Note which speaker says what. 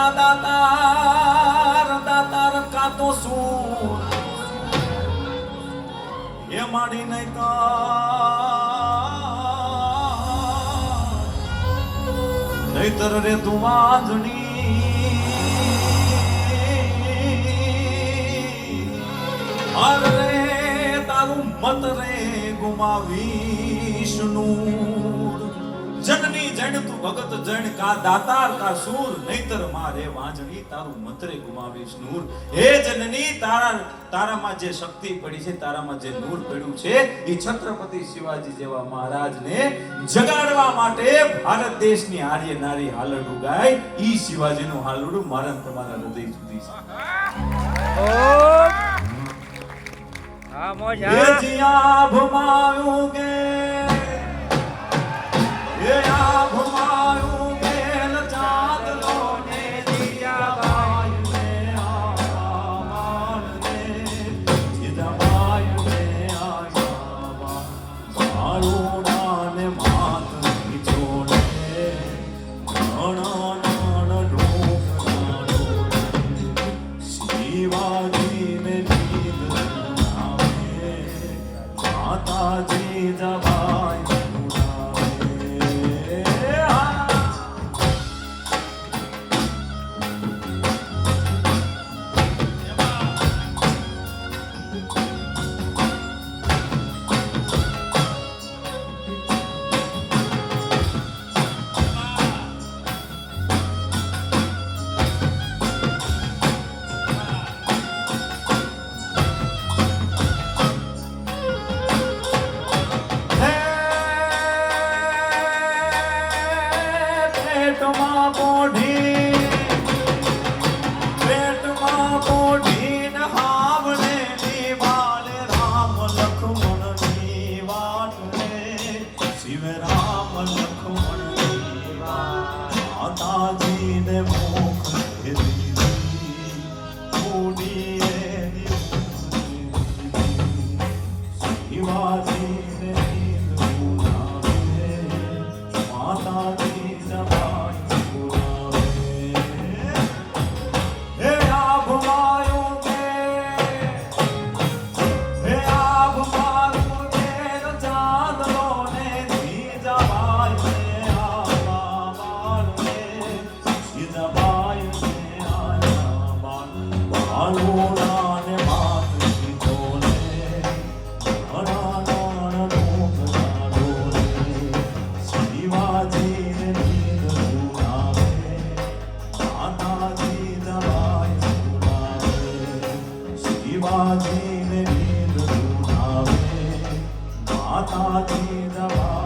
Speaker 1: ના દાતાર દાતાર કાતો શું એ માડી નહીં તો નહીતર રે તું વાંધણી. અરે તારું મત રે ગુમાવીશ જણ તું ભગત જણ કા દાતાર કા સૂર નહીતર મારે વાંજણી તારું મંત્રે ગુમાવીશ નૂર. હે જનની તારા તારામાં જે શક્તિ પડી છે તારામાં જે નૂર પડ્યું છે એ છત્રપતિ શિવાજી જેવા મહારાજને જગાડવા માટે ભારત દેશની આર્ય નારી હાલરડું ગાય ઈ શિવાજીનું હાલડું મારા તમારા હૃદય સુધી છે.
Speaker 2: હા મોજા
Speaker 1: જીયા ભમાયું કે Jesus. શિવાજીને ಮಾತಾ